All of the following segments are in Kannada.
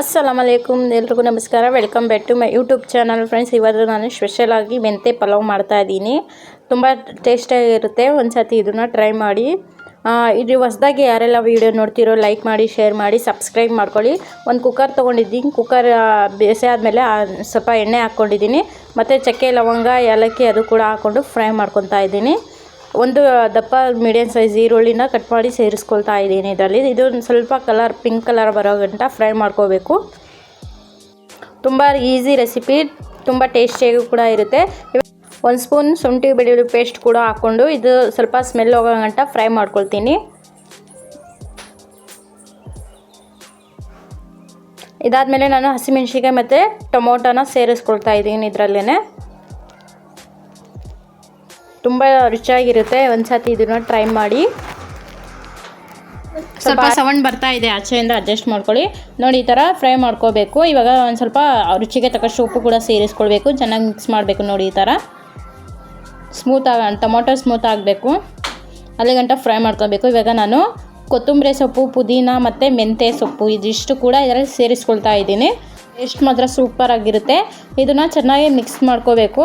ಅಸ್ಸಲಾಮ್ ಅಲೈಕುಮ್ ಎಲ್ರಿಗೂ ನಮಸ್ಕಾರ. Welcome back to my YouTube channel friends ಇವತ್ತು ನಾನು ಸ್ಪೆಷಲಾಗಿ ಮೆಂತೆ ಪಲಾವ್ ಮಾಡ್ತಾ ಇದ್ದೀನಿ. ತುಂಬ ಟೇಸ್ಟಾಗಿರುತ್ತೆ ಒಂದು ಸತಿ ಇದನ್ನು ಟ್ರೈ ಮಾಡಿ. ಇದು ಹೊಸ್ದಾಗಿ ಯಾರೆಲ್ಲ ವೀಡಿಯೋ ನೋಡ್ತಿರೋ ಲೈಕ್ ಮಾಡಿ ಶೇರ್ ಮಾಡಿ ಸಬ್ಸ್ಕ್ರೈಬ್ ಮಾಡ್ಕೊಳ್ಳಿ. ಒಂದು ಕುಕ್ಕರ್ ತೊಗೊಂಡಿದ್ದೀನಿ. ಕುಕ್ಕರ್ ಬೇಸೆ ಆದಮೇಲೆ ಸ್ವಲ್ಪ ಎಣ್ಣೆ ಹಾಕ್ಕೊಂಡಿದ್ದೀನಿ. ಮತ್ತು ಚಕ್ಕೆ, ಲವಂಗ, ಏಲಕ್ಕಿ ಅದು ಕೂಡ ಹಾಕ್ಕೊಂಡು ಫ್ರೈ ಮಾಡ್ಕೊತಾ ಇದ್ದೀನಿ. ಒಂದು ದಪ್ಪ ಮೀಡಿಯಮ್ ಸೈಜ್ ಈರುಳ್ಳಿನ ಕಟ್ ಮಾಡಿ ಸೇರಿಸ್ಕೊಳ್ತಾ ಇದ್ದೀನಿ ಇದರಲ್ಲಿ. ಇದು ಒಂದ್ ಸ್ವಲ್ಪ ಕಲರ್ ಪಿಂಕ್ ಕಲರ್ ಬರೋ ಗಂಟ ಫ್ರೈ ಮಾಡ್ಕೋಬೇಕು. ತುಂಬ ಈಸಿ ರೆಸಿಪಿ ತುಂಬ ಟೇಸ್ಟಿಯಾಗೂ ಕೂಡ ಇರುತ್ತೆ. ಒಂದು ಸ್ಪೂನ್ ಶುಂಠಿ ಬೆಳ್ಳುಳ್ಳಿ ಪೇಸ್ಟ್ ಕೂಡ ಹಾಕ್ಕೊಂಡು ಇದು ಸ್ವಲ್ಪ ಸ್ಮೆಲ್ ಹೋಗೋ ಗಂಟ ಫ್ರೈ ಮಾಡ್ಕೊಳ್ತೀನಿ. ಇದಾದಮೇಲೆ ನಾನು ಹಸಿಮೆಣ್ಸಿಕಾಯಿ ಮತ್ತು ಟೊಮೊಟೊನ ಸೇರಿಸ್ಕೊಳ್ತಾ ಇದ್ದೀನಿ ಇದರಲ್ಲೇ ತುಂಬ ರುಚಿಯಾಗಿರುತ್ತೆ. ಒಂದು ಸತಿ ಇದನ್ನು ಟ್ರೈ ಮಾಡಿ. ಸ್ವಲ್ಪ ಸೌಂಡ್ ಬರ್ತಾ ಇದೆ ಆಚೆಯಿಂದ ಅಡ್ಜಸ್ಟ್ ಮಾಡ್ಕೊಳ್ಳಿ. ನೋಡಿ ಈ ಥರ ಫ್ರೈ ಮಾಡ್ಕೋಬೇಕು. ಇವಾಗ ಒಂದು ಸ್ವಲ್ಪ ರುಚಿಗೆ ತಕ್ಕಷ್ಟು ಉಪ್ಪು ಕೂಡ ಸೇರಿಸ್ಕೊಳ್ಬೇಕು. ಚೆನ್ನಾಗಿ ಮಿಕ್ಸ್ ಮಾಡಬೇಕು ನೋಡಿ ಈ ಥರ ಸ್ಮೂತ್ ಆಗ ಟೊಮೊಟೊ ಸ್ಮೂತ್ ಆಗಬೇಕು. ಅಲ್ಲಿ ಗಂಟ ಫ್ರೈ ಮಾಡ್ಕೋಬೇಕು. ಇವಾಗ ನಾನು ಕೊತ್ತಂಬರಿ ಸೊಪ್ಪು ಪುದೀನ ಮತ್ತು ಮೆಂತ್ಯ ಸೊಪ್ಪು ಇದಿಷ್ಟು ಕೂಡ ಇದರಲ್ಲಿ ಸೇರಿಸ್ಕೊಳ್ತಾ ಇದ್ದೀನಿ. ಟೇಸ್ಟ್ ಮಾತ್ರ ಸೂಪರ್ ಆಗಿರುತ್ತೆ. ಇದನ್ನು ಚೆನ್ನಾಗಿ ಮಿಕ್ಸ್ ಮಾಡ್ಕೋಬೇಕು.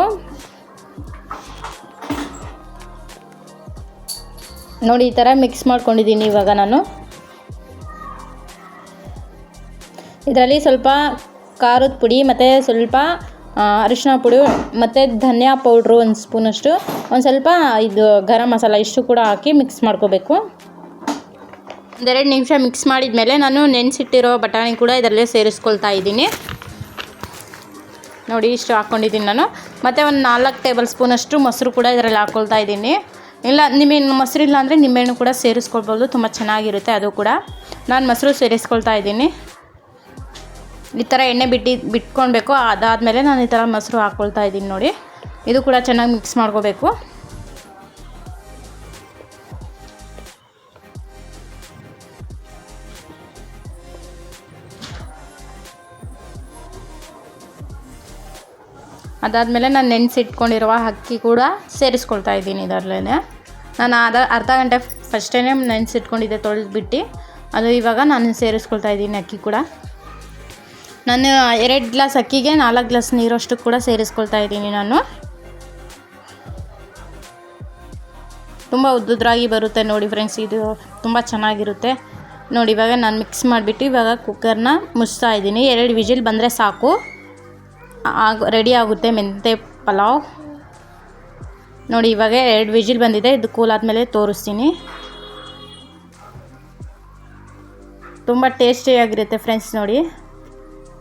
ನೋಡಿ, ಈ ಥರ ಮಿಕ್ಸ್ ಮಾಡ್ಕೊಂಡಿದ್ದೀನಿ ಇವಾಗ ನಾನು. ಇದರಲ್ಲಿ ಸ್ವಲ್ಪ ಖಾರದ ಪುಡಿ ಮತ್ತು ಸ್ವಲ್ಪ ಅರಿಶಿನ ಪುಡಿ ಮತ್ತು ಧನಿಯಾ ಪೌಡ್ರು ಒಂದು ಸ್ಪೂನಷ್ಟು ಒಂದು ಸ್ವಲ್ಪ ಇದು ಗರಂ ಮಸಾಲ ಇಷ್ಟು ಕೂಡ ಹಾಕಿ ಮಿಕ್ಸ್ ಮಾಡ್ಕೋಬೇಕು. ಒಂದೆರಡು ನಿಮಿಷ ಮಿಕ್ಸ್ ಮಾಡಿದ ಮೇಲೆ ನಾನು ನೆನೆಸಿಟ್ಟಿರೋ ಬಟಾಣಿ ಕೂಡ ಇದರಲ್ಲೇ ಸೇರಿಸ್ಕೊಳ್ತಾ ಇದ್ದೀನಿ. ನೋಡಿ, ಇಷ್ಟು ಹಾಕ್ಕೊಂಡಿದ್ದೀನಿ ನಾನು. ಮತ್ತು ಒಂದು ನಾಲ್ಕು ಟೇಬಲ್ ಸ್ಪೂನಷ್ಟು ಮೊಸರು ಕೂಡ ಇದರಲ್ಲಿ ಹಾಕ್ಕೊಳ್ತಾ ಇದ್ದೀನಿ. ಇಲ್ಲ ನಿಮ್ಮೇನು ಮೊಸರು ಇಲ್ಲ ಅಂದರೆ ನಿಂಬೆಹಣ್ಣು ಕೂಡ ಸೇರಿಸ್ಕೊಳ್ಬೋದು ತುಂಬ ಚೆನ್ನಾಗಿರುತ್ತೆ ಅದು ಕೂಡ. ನಾನು ಮೊಸರು ಸೇರಿಸ್ಕೊಳ್ತಾ ಇದ್ದೀನಿ. ಈ ಥರ ಎಣ್ಣೆ ಬಿಟ್ಟು, ಬಿಟ್ಕೊಳ್ಬೇಕು. ಅದಾದಮೇಲೆ ನಾನು ಈ ಥರ ಮೊಸರು ಹಾಕ್ಕೊಳ್ತಾ ಇದ್ದೀನಿ ನೋಡಿ. ಇದು ಕೂಡ ಚೆನ್ನಾಗಿ ಮಿಕ್ಸ್ ಮಾಡ್ಕೋಬೇಕು. ಅದಾದಮೇಲೆ ನಾನು ನೆನೆಸಿಟ್ಕೊಂಡಿರುವ ಅಕ್ಕಿ ಕೂಡ ಸೇರಿಸ್ಕೊಳ್ತಾ ಇದ್ದೀನಿ ಇದರಲ್ಲೇ ನಾನು ಅದ ಅರ್ಧ ಗಂಟೆ ಫಸ್ಟೇ ನೆನೆಸಿಟ್ಕೊಂಡಿದ್ದೆ ತೊಳೆದ್ಬಿಟ್ಟು. ಅದು ಇವಾಗ ನಾನು ಸೇರಿಸ್ಕೊಳ್ತಾ ಇದ್ದೀನಿ ಅಕ್ಕಿ ಕೂಡ. ನಾನು ಎರಡು ಗ್ಲಾಸ್ ಅಕ್ಕಿಗೆ ನಾಲ್ಕು ಗ್ಲಾಸ್ ನೀರಷ್ಟು ಕೂಡ ಸೇರಿಸ್ಕೊಳ್ತಾ ಇದ್ದೀನಿ ನಾನು. ತುಂಬ ಉದ್ದುದ್ರಾಗಿ ಬರುತ್ತೆ ನೋಡಿ ಫ್ರೆಂಡ್ಸ್, ಇದು ತುಂಬ ಚೆನ್ನಾಗಿರುತ್ತೆ. ನೋಡಿ ಇವಾಗ ನಾನು ಮಿಕ್ಸ್ ಮಾಡಿಬಿಟ್ಟು ಇವಾಗ ಕುಕ್ಕರ್ನ ಮುಚ್ತಾ ಇದ್ದೀನಿ. ಎರಡು ವಿಜಿಲ್ ಬಂದರೆ ಸಾಕು. ಆಗ ರೆಡಿ ಆಗುತ್ತೆ ಮೆಂತೆ ಪಲಾವ್. ನೋಡಿ, ಇವಾಗ ಎರಡು ವಿಜಿಲ್ ಬಂದಿದೆ. ಇದು ಕೂಲ್ ಆದಮೇಲೆ ತೋರಿಸ್ತೀನಿ. ತುಂಬ ಟೇಸ್ಟಿಯಾಗಿರುತ್ತೆ ಫ್ರೆಂಡ್ಸ್ ನೋಡಿ.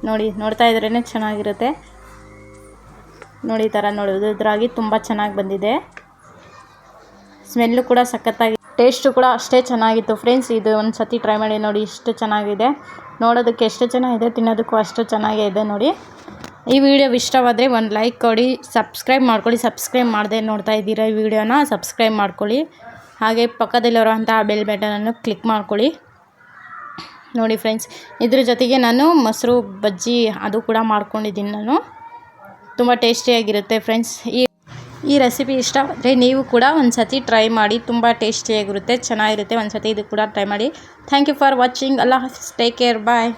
ನೋಡಿ, ನೋಡ್ತಾ ಇದ್ರೇ ಚೆನ್ನಾಗಿರುತ್ತೆ. ನೋಡಿ, ಈ ಥರ ಇದ್ರಾಗಿ ತುಂಬ ಚೆನ್ನಾಗಿ ಬಂದಿದೆ. ಸ್ಮೆಲ್ಲು ಕೂಡ ಸಖತ್ತಾಗಿ ಟೇಸ್ಟು ಕೂಡ ಅಷ್ಟೇ ಚೆನ್ನಾಗಿತ್ತು ಫ್ರೆಂಡ್ಸ್ ಇದು ಒಂದು ಸತಿ ಟ್ರೈ ಮಾಡಿ ನೋಡಿ, ಇಷ್ಟು ಚೆನ್ನಾಗಿದೆ. ನೋಡೋದಕ್ಕೆ ಎಷ್ಟು ಚೆನ್ನಾಗಿದೆ, ತಿನ್ನೋದಕ್ಕೂ ಅಷ್ಟು ಚೆನ್ನಾಗೇ ಇದೆ ನೋಡಿ. ಈ ವಿಡಿಯೋ ಇಷ್ಟವಾದರೆ ಒಂದು ಲೈಕ್ ಕೊಡಿ, ಸಬ್ಸ್ಕ್ರೈಬ್ ಮಾಡ್ಕೊಳ್ಳಿ. ಸಬ್ಸ್ಕ್ರೈಬ್ ಮಾಡದೆ ನೋಡ್ತಾ ಇದ್ದೀರಾ ಈ ವಿಡಿಯೋನ, ಸಬ್ಸ್ಕ್ರೈಬ್ ಮಾಡ್ಕೊಳ್ಳಿ. ಹಾಗೆ ಪಕ್ಕದಲ್ಲಿರುವಂಥ ಬೆಲ್ ಬಟನನ್ನು ಕ್ಲಿಕ್ ಮಾಡ್ಕೊಳ್ಳಿ. ನೋಡಿ ಫ್ರೆಂಡ್ಸ್, ಇದ್ರ ಜೊತೆಗೆ ನಾನು ಮೊಸರು ಬಜ್ಜಿ ಅದು ಕೂಡ ಮಾಡ್ಕೊಂಡಿದ್ದೀನಿ ನಾನು. ತುಂಬ ಟೇಸ್ಟಿಯಾಗಿರುತ್ತೆ ಫ್ರೆಂಡ್ಸ್. ಈ ಈ ರೆಸಿಪಿ ಇಷ್ಟವಾದರೆ ನೀವು ಕೂಡ ಒಂದು ಸತಿ ಟ್ರೈ ಮಾಡಿ, ತುಂಬ ಟೇಸ್ಟಿಯಾಗಿರುತ್ತೆ ಚೆನ್ನಾಗಿರುತ್ತೆ ಒಂದು ಸತಿ ಇದು ಕೂಡ ಟ್ರೈ ಮಾಡಿ. Thank you for watching. ಅಲ್ಲ ಟೇಕ್ ಕೇರ್. ಬಾಯ್.